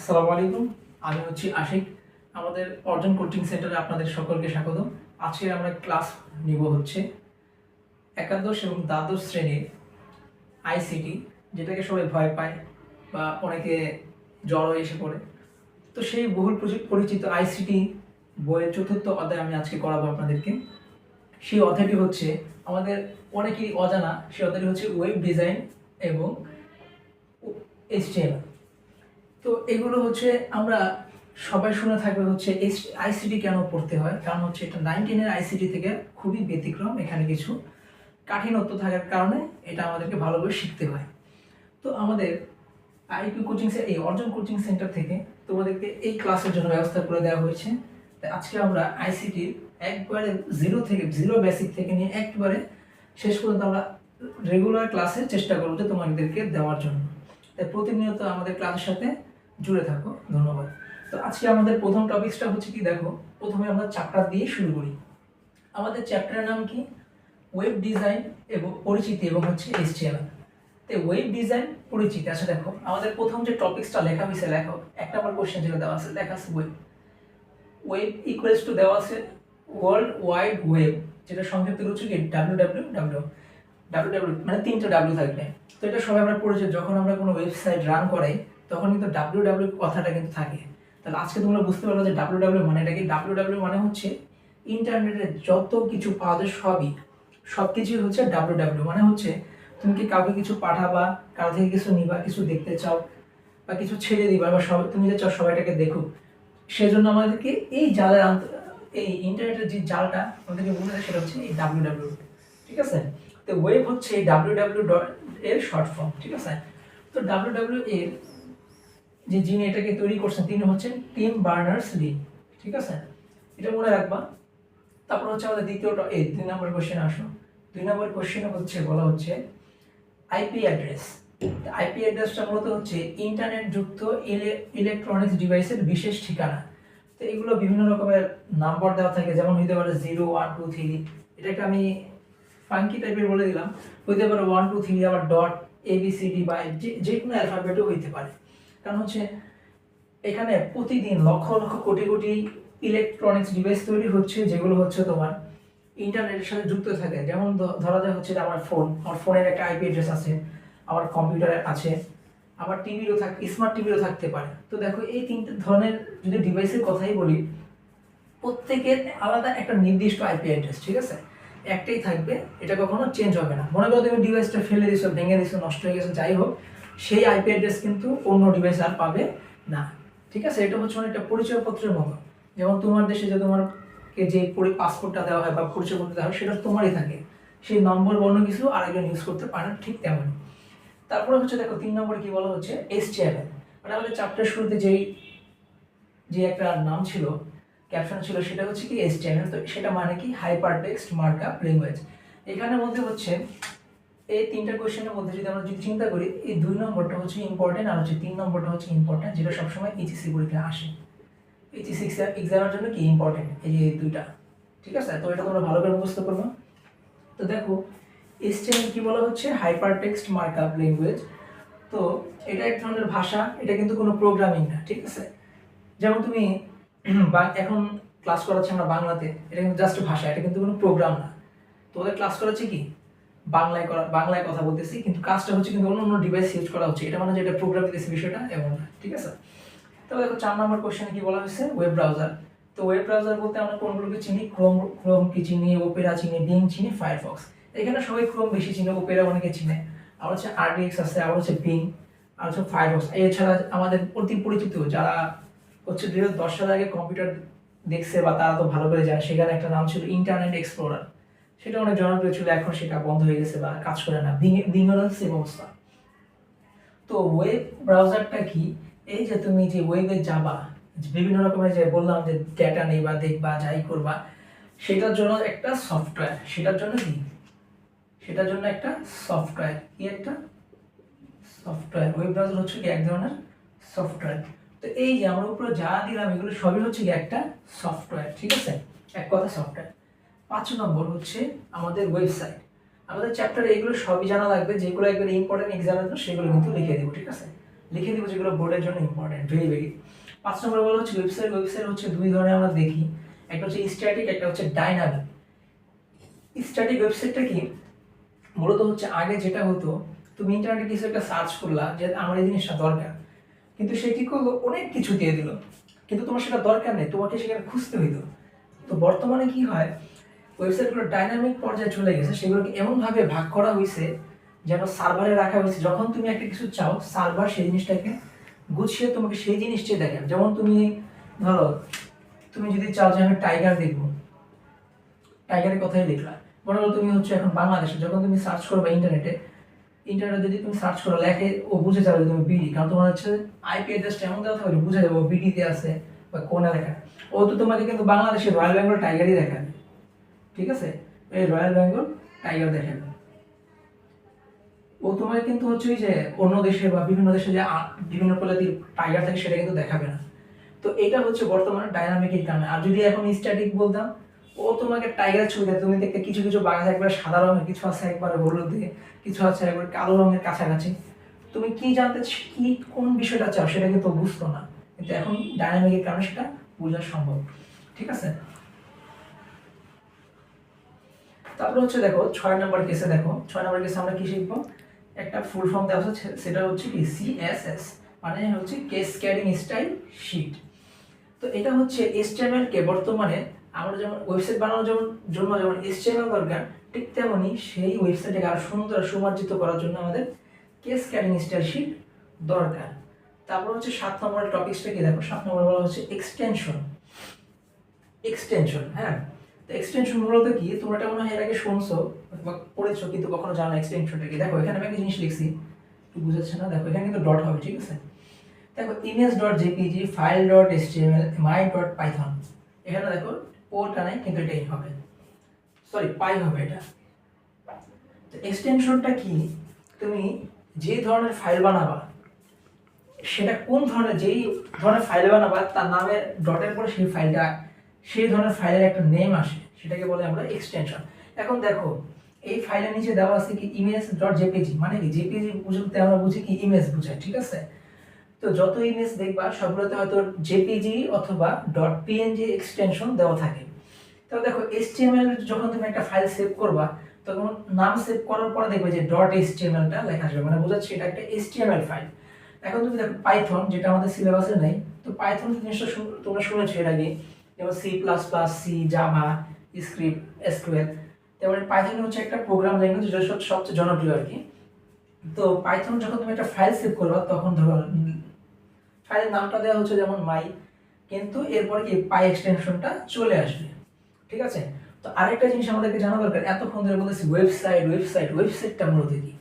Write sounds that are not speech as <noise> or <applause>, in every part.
আসসালামু আলাইকুম। আমি হচ্ছি আশিক। আমাদের অর্জন কোচিং সেন্টারে আপনাদের সকলকে স্বাগত। আজকে আমরা ক্লাস নিব হচ্ছে একাদশ এবং দ্বাদশ শ্রেণির আইসিটি যেটাকে সবাই ভয় পায় বা অনেকে জ্বরও এসে পড়ে। তো সেই বহুল প্রচি- পরিচিত আইসিটি বইয়ের চতুর্থ অধ্যায় আমি আজকে করাবো আপনাদেরকে। সেই অধ্যায়টি হচ্ছে, আমাদের অনেকেরই অজানা, সেই অধ্যায়টি হচ্ছে ওয়েব ডিজাইন এবং এইচটিএমএল তো এগুলো হচ্ছে আমরা সবাই শুনে থাকবে হচ্ছে আইসিটি কেন পড়তে হয়? কারণ হচ্ছে এটা নাইনটিনের আইসিটি থেকে খুবই ব্যতিক্রম এখানে কিছু কাঠিনত্ব থাকার কারণে এটা আমাদেরকে ভালোভাবে শিখতে হয়। তো আমাদের আইপি কোচিং এই অর্জন কোচিং সেন্টার থেকে তোমাদেরকে এই ক্লাসের জন্য ব্যবস্থা করে দেওয়া হয়েছে। আজকে আমরা আইসিটির একবারে জিরো থেকে জিরো বেসিক থেকে নিয়ে একবারে শেষ পর্যন্ত আমরা রেগুলার ক্লাসে চেষ্টা করব যে তোমাদেরকে দেওয়ার জন্য। তাই প্রতিনিয়ত আমাদের ক্লাসের সাথে জুড়ে থাকো, ধন্যবাদ। তো আজকে আমাদের প্রথম টপিকসটা হচ্ছে কি, দেখো, প্রথমে আমরা চ্যাপ্টার দিয়ে শুরু করি। আমাদের চ্যাপ্টারের নাম কি? ওয়েব ডিজাইন এবং পরিচিতি এবং হচ্ছে এইচটিএমএল তো ওয়েব ডিজাইন পরিচিতি আচ্ছা দেখো, আমাদের প্রথম যে টপিকসটা লেখা হয়েছে, লেখো, একটা নম্বর কোশ্চেন যেটা দেওয়া আছে, লেখা আছে ওয়েব ওয়েব ইকুয়ালস টু দেওয়া আছে ওয়ার্ল্ড ওয়াইড ওয়েব যেটা সংক্ষিপ্ত হচ্ছে কি W W W W W মানে তিনটে ডাব্লিউ থাকবে। তো এটা সবাই আমরা পড়েছি, যখন আমরা কোনো ওয়েবসাইট রান করাই তখন কিন্তু ডাব্লিউ ডাব্লিউ কথাটা কিন্তু থাকে। তাহলে আজকে তোমরা বুঝতে পারবে যে ডাব্লিউ ডাব্লিউ মানে এটা কি? ডাব্লিউ ডাব্লিউ মানে হচ্ছে ইন্টারনেটে যত কিছু পাওয়া যায় সবই। সব কিছুই হচ্ছে ডাব্লিউ ডাব্লিউ মানে হচ্ছে তুমি কি কাউকে কিছু পাঠাবা, কারও থেকে কিছু নিবা, কিছু দেখতে চাও, বা কিছু ছেড়ে দিবা, বা সব তুমি যে চাও সবাইটাকে দেখুক। সেজন্য আমাদেরকে এই জালের এই ইন্টারনেটের যে জালটা আমাদেরকে বলে দেয়, সেটা হচ্ছে এই ডাব্লিউ ডাব্লিউ ঠিক আছে? তো ওয়েব হচ্ছে এই ডাব্লিউ ডাব্লিউ ডট এর শর্ট ফর্ম ঠিক আছে? তো ডাব্লিউ ডাব্লিউ এর যে যিনি এটাকে তৈরি করছেন, তিনি হচ্ছেন টিম বার্নার্স লি, ঠিক আছে? এটা মনে রাখবা। তারপর হচ্ছে আমাদের দ্বিতীয় ট- এই দুই নম্বর কোশ্চেন আসো। দুই নম্বর কোশ্চেনে হচ্ছে, বলা হচ্ছে আইপি অ্যাড্রেস আইপি অ্যাড্রেসটা মূলত হচ্ছে ইন্টারনেট যুক্ত ইলেকট্রনিক্স ডিভাইসের বিশেষ ঠিকানা। তো এগুলো বিভিন্ন রকমের নাম্বার দেওয়া থাকে, যেমন হইতে পারে জিরো ওয়ান টু থ্রি এটাকে আমি ফাঙ্কি টাইপের বলে দিলাম। হইতে পারে ওয়ান টু থ্রি আবার dot A B C D বা যে কোনো অ্যালফাবেটও হইতে পারে। কারণ হচ্ছে এখানে প্রতিদিন লক্ষ লক্ষ কোটি কোটি ইলেকট্রনিক্স ডিভাইস তৈরি হচ্ছে, যেগুলো হচ্ছে তোমার ইন্টারনেটের সাথে যুক্ত থাকে। যেমন ধরা যায় হচ্ছে আমার ফোন আমার ফোনের একটা আইপি অ্যাড্রেস আছে, আমার কম্পিউটারে আছে আবার টিভিরও থাক স্মার্ট টিভিরও থাকতে পারে। তো দেখো, এই তিনটে ধরনের যদি ডিভাইসের কথাই বলি, প্রত্যেকের আলাদা একটা নির্দিষ্ট আইপি অ্যাড্রেস ঠিক আছে? একটাই থাকবে, এটা কখনো চেঞ্জ হবে না। মনে করো তুমি ডিভাইসটা ফেলে দিছো, ভেঙে দিছো, নষ্ট হয়ে গেছে, যাই হোক সেই আইপি অ্যাড্রেস কিন্তু অন্য ডিভাইস আর পাবে না। ঠিক আছে? এটা হচ্ছে অনেকটা পরিচয়পত্রের মতো। যেমন তোমার দেশে যে তোমারকে যে পাসপোর্টটা দেওয়া হয় বা পরিচয়পত্র দেওয়া হয়, সেটা তোমারই থাকে। সেই নম্বর বর্ণ কিছু আরেকজন ইউজ করতে পারে, ঠিক তেমনই। তারপরে হচ্ছে দেখো, তিন নম্বরে কি বলা হচ্ছে? এস চেয়ারম্যান মানে আমাদের চ্যাপ্টার শুরুতে যেই, যে একটা নাম ছিল ক্যাপশন ছিল, সেটা হচ্ছে কি এস তো সেটা মানে কি? হাইপার টেক্সট মার্কআপ ল্যাঙ্গুয়েজ এখানের মধ্যে হচ্ছে এই তিনটা কোয়েশ্চেনের মধ্যে যদি আমরা যদি চিন্তা করি, এই দুই নম্বরটা হচ্ছে ইম্পর্টেন্ট আর হচ্ছে তিন নম্বরটা হচ্ছে ইম্পর্টেন্ট যেটা সবসময় এইচএসসি পরীক্ষায় আসে। এইচএসসি এক্সামের জন্য কি ইম্পর্টেন্ট এই যে দুইটা। ঠিক আছে? তো এটা তোমরা ভালো করে মুখস্থ করব। তো দেখো এসটিএমএল কি বলা হচ্ছে? হাইপার টেক্সট মার্কআপ ল্যাঙ্গুয়েজ তো এটা এক ধরনের ভাষা, এটা কিন্তু কোনো প্রোগ্রামিং না, ঠিক আছে? যেমন তুমি <clears throat> এখন ক্লাস করাচ্ছি আমরা বাংলাতে, এটা কিন্তু জাস্ট ভাষা, এটা কিন্তু কোনো প্রোগ্রাম না। তো ওদের ক্লাস করাচ্ছি কি? বাংলায় করা বাংলায় কথা বলতেছি, কিন্তু কাজটা হচ্ছে কিন্তু অন্য অন্য ডিভাইস ইউজ করা হচ্ছে। এটা মানে যেটা প্রোগ্রাম দিতেছে বিষয়টা, এমন ঠিক আছে? তবে দেখো চার নম্বর কোশ্চেনে কি বলা হয়েছে? ওয়েব ব্রাউজার তো ওয়েব ব্রাউজার বলতে আমরা কোনগুলোকে চিনি? ক্রোম ক্রোম কি চিনি ওপেরা চিনি বিং চিনি ফায়ারফক্স এখানে সবাই ক্রোম বেশি চিনে ওপেরা অনেকে চিনে। আর হচ্ছে আরডিএক্স আছে আর হচ্ছে বিং আর হচ্ছে ফায়ারফক্স এছাড়া আমাদের অতি পরিচিত যারা হচ্ছে দুই হাজার দশ সাল আগে কম্পিউটার দেখছে বা তারা তো ভালো করে জানে, সেখানে একটা নাম ছিল ইন্টারনেট এক্সপ্লোরার সেটা অনেক জনপ্রিয় ছিল, এখন সেটা বন্ধ হয়ে গেছে বা কাজ করে না। বিং বিং সেম অবস্থা। তো ওয়েব ব্রাউজারটা কি? এই যে তুমি যে ওয়েবে যাবা বিভিন্ন রকমের যে বললাম যে ডেটা নেবা দেখবা, যাই করবা, সেটার জন্য একটা সফটওয়্যার সেটার জন্য কি? সেটার জন্য একটা সফটওয়্যার কি একটা? সফটওয়্যার ওয়েব ব্রাউজার হচ্ছে কি এক ধরনের সফটওয়্যার তো এই যে আমরা উপরে যা দিলাম, এগুলো সবই হচ্ছে কি একটা সফটওয়্যার ঠিক আছে? এক কথা সফটওয়্যার পাঁচ নম্বর হচ্ছে আমাদের ওয়েবসাইট আমাদের চ্যাপ্টারে এগুলো সবই জানা লাগবে, যেগুলো একবার ইম্পর্টেন্ট এক্সামের জন্য সেগুলো কিন্তু লিখে দেবো, ঠিক আছে? লিখে দিব যেগুলো বোর্ডের জন্য ইম্পর্টেন্ট ভেরি ভেরি পাঁচ নম্বর বলা হচ্ছে ওয়েবসাইট ওয়েবসাইট হচ্ছে দুই ধরনের আমরা দেখি। একটা হচ্ছে স্ট্যাটিক একটা হচ্ছে ডাইনামিক স্ট্যাটিক ওয়েবসাইটটা কি? মূলত হচ্ছে আগে যেটা হতো, তুমি ইন্টারনেটে কিছু একটা সার্চ করলা যে আমার এই জিনিসটা দরকার। কিন্তু সে কি করল? অনেক কিছু দিয়ে দিল। কিন্তু তোমার সেটা দরকার নেই, তোমাকে সেখানে খুঁজতে হইতো তো বর্তমানে কি হয়? ওয়েবসাইটগুলো ডাইনামিক পর্যায়ে চলে গেছে, সেগুলোকে এমনভাবে ভাগ করা হয়েছে যেন সার্ভারে রাখা হয়েছে যখন তুমি একটা কিছু চাও সার্ভার সেই জিনিসটাকে গুছিয়ে তোমাকে সেই জিনিসটাই দেখে যেমন তুমি ধরো, তুমি যদি চাও যে আমি টাইগার দেখব টাইগারের কথাই লিখলা। মনে করো তুমি হচ্ছে এখন বাংলাদেশে, যখন তুমি সার্চ করবে ইন্টারনেটে ইন্টারনেটে যদি তুমি সার্চ করো, লেখে ও বুঝে যাবে তুমি বিডি কারণ তোমার হচ্ছে আইপি অ্যাড্রেসটা এমন দেওয়া থাকবে বুঝে যাবে ও বিডিতে আছে বা কোন এলাকা ও তো তোমাকে কিন্তু বাংলাদেশের রয়্যাল বেঙ্গল টাইগারই দেখাবে। ঠিক আছে? এই রয়্যাল বেঙ্গল টাইগার দেখাবে ও তোমাকে কিন্তু হচ্ছে ওই যে অন্য দেশে বা বিভিন্ন দেশে যে বিভিন্ন প্রজাতির টাইগার থাকে সেটা কিন্তু দেখাবে না। তো এটা হচ্ছে বর্তমানে ডাইনামিকের কারণে। আর যদি এখন স্ট্যাটিক বলতাম, ও তোমাকে টাইগার ছবি দেয় তুমি দেখতে কিছু কিছু বাঘ আছে, একবার সাদা রঙের, কিছু আছে একবার হলুদ দিয়ে, কিছু আছে একবার কালো রঙের কাছাকাছি। তুমি কি জানতে কি, কোন বিষয়টা চাও সেটা কিন্তু বুঝতো না। কিন্তু এখন ডাইনামিকের কারণে সেটা বোঝা সম্ভব। ঠিক আছে? তারপরে হচ্ছে দেখো, ছয় নম্বর কেসে দেখো, ছয় নম্বর কেসে আমরা কি শিখব? একটা ফুল ফর্ম দেওয়া আছে সেটা হচ্ছে কি সিএসএস মানে হচ্ছে কেস ক্যারিং স্টাইল শিট তো এটা হচ্ছে HTML কে বর্তমানে আমরা যেমন ওয়েবসাইট বানানোর যেমন, জন্য যেমন HTML দরকার, ঠিক তেমনই সেই ওয়েবসাইটটাকে আরও সুন্দর সুমার্জিত করার জন্য আমাদের কেস ক্যারিং স্টাইল শিট দরকার। তারপর হচ্ছে সাত নম্বরের টপিকসটা কি দেখো? সাত নম্বর বলা হচ্ছে এক্সটেনশন এক্সটেনশন হ্যাঁ? এক্সটেনশন মূলত কি তোমরা এটা মনে হয় এর আগে শুনছো বা পড়েছো, কিন্তু কখনো জানো এক্সটেনশনটা কি। দেখো, এখানে আমি একটা জিনিস লিখছি। একটু বুঝাচ্ছে না? দেখো, এখানে কিন্তু ডট হবে, ঠিক আছে? দেখো image dot JPG file dot HTML my dot Python এখানে দেখো, ওটা নাই, কিন্তু এটাই হবে। সরি পাই হবে এটা। তো এক্সটেনশনটা কি? তুমি যে ধরনের ফাইল বানাবা, সেটা কোন ধরনের, যেই ধরনের ফাইল বানাবা, তার নামে ডটের পরে সেই ফাইলটা সেই ধরনের ফাইলের একটা নেম আসে, সেটাকে বলে আমরা এক্সটেনশন এখন দেখো, এই ফাইলের নিচে দেওয়া আছে কি ইমেজ ডট জেপিজি মানে কি? জেপিজি বুঝতে আমরা বুঝি কি ইমেজ বুঝায়, ঠিক আছে? তো যত ইমেজ দেখবা, সবগুলোতে হয়তো জেপিজি অথবা. ডট পিএনজি এক্সটেনশন দেওয়া থাকে। তো দেখো এইচটিএমএল যখন তুমি একটা ফাইল সেভ করবা, তখন নাম সেভ করার পরে দেখবে যে. ডট এইচটিএমএলটা লেখা আসবে মানে বোঝাচ্ছে এটা একটা এইচটিএমএল ফাইল এখন তুমি দেখো পাইথন যেটা আমাদের সিলেবাসে নেই, তো পাইথন জিনিসটা তোমরা শুনেছো এর আগে যেমন C plus plus C JavaScript SQL তারপরে পাইথন হচ্ছে একটা প্রোগ্রাম ল্যাঙ্গুয়েজ যেটা সব- সবচেয়ে জনপ্রিয় আর কি। তো পাইথন যখন তুমি একটা ফাইল সেভ করবা, তখন ধরো ফাইলের নামটা দেওয়া হচ্ছে যেমন মাই কিন্তু এরপরে কি পাই এক্সটেনশনটা চলে আসবে। ঠিক আছে? তো আরেকটা জিনিস আমাদেরকে জানা দরকার, এতক্ষণ ধরে বলেছি ওয়েবসাইট ওয়েবসাইট ওয়েবসাইটটা মূলত কি?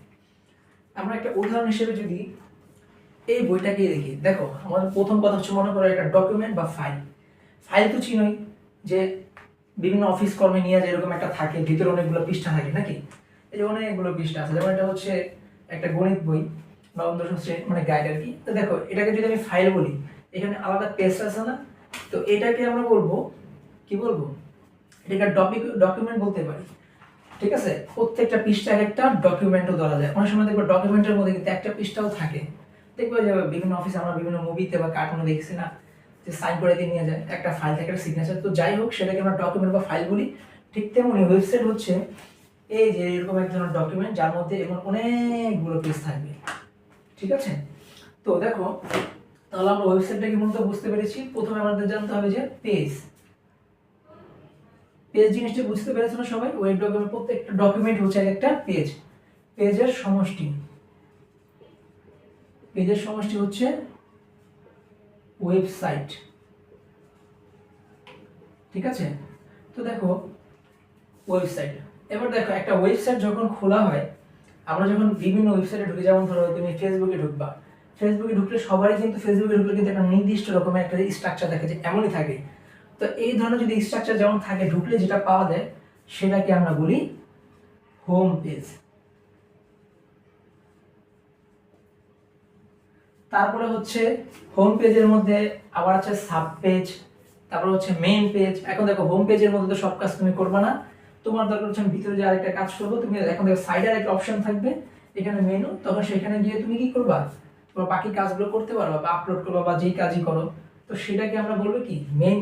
আমরা একটা উদাহরণ হিসেবে যদি এই বইটাকে দেখি। দেখো, আমাদের প্রথম কথা হচ্ছে মনে করো একটা ডকুমেন্ট বা ফাইল ফাইল তো চিনোই যে বিভিন্ন অফিস কর্মে নিয়ে যে এরকম একটা থাকে, ভিতরে অনেকগুলো পৃষ্ঠা থাকে নাকি? এই যে অনেকগুলো পৃষ্ঠা আছে, যেমন এটা হচ্ছে একটা গণিত বই নবম দশম শ্রেণি মানে গাইড আর কি। তো দেখো, এটাকে যদি আমি ফাইল বলি, এখানে আলাদা পেজ আছে না? তো এটাকে আমরা বলব, কি বলব? এটাকে ডকুমেন্ট বলতে পারি। ঠিক আছে? প্রত্যেকটা পৃষ্ঠা একটা ডকুমেন্টও ধরা যায়। অনেক সময় দেখব ডকুমেন্টের মধ্যে কিন্তু একটা পৃষ্ঠাও থাকে। দেখব যে বিভিন্ন অফিসে আমরা বিভিন্ন মুভিতে বা কার্টুনে দেখছি না? যে সাইন করে দিয়ে নিয়ে যায়, একটা ফাইল থেকে, একটা সিগনেচার তো যাই হোক, সেটাকে আমরা ডকুমেন্ট বা ফাইল বলি। ঠিক তেমনি ওয়েবসাইট হচ্ছে এই যে এরকম এক ধরনের ডকুমেন্ট যার মধ্যে এমন অনেকগুলো পেজ থাকবে। ঠিক আছে? তো দেখো, তাহলে আমরা ওয়েবসাইটটাকে মূলত বুঝতে পেরেছি। প্রথমে আমাদের জানতে হবে যে পেজ পেজ জিনিসটা বুঝতে পেরেছ না সবাই? ওয়েব ডকুমেন্ট প্রত্যেকটা ডকুমেন্ট হচ্ছে এক একটা পেজ পেজের সমষ্টি। পেজের সমষ্টি হচ্ছে ওয়েবসাইট। ঠিক আছে? তো দেখো, ওয়েবসাইট। এবার দেখো, একটা ওয়েবসাইট যখন খোলা হয়, আমরা যখন বিভিন্ন ওয়েবসাইটে ঢুকে যেমন ধরো তুমি ফেসবুকে ঢুকবা। ফেসবুকে ঢুকলে সবারই কিন্তু ফেসবুকে ঢুকলে কিন্তু একটা নির্দিষ্ট রকমের একটা স্ট্রাকচার দেখে যে এমনই থাকে। তো এই ধরনের যদি স্ট্রাকচার যেমন থাকে, ঢুকলে যেটা পাওয়া যায়, সেটাকে আমরা বলি হোম পেজ তারপরে হচ্ছে হোম পেজের মধ্যে আবার আছে সাব পেজ তারপরে হচ্ছে মেইন পেজ এখন দেখো হোম পেজের মধ্যে তো সব কাজ তুমি করবে না। তোমার দরকার হচ্ছে ভিতরে যে আরেকটা কাজ করব, তুমি এখন দেখো সাইডে একটা অপশন থাকবে, এখানে মেনু তখন সেখানে গিয়ে তুমি কি করবা? তোমার বাকি কাজগুলো করতে পারবা বা আপলোড করবা বা যেই কাজই করো। তো সেটাকে আমরা বলব কি? মেইন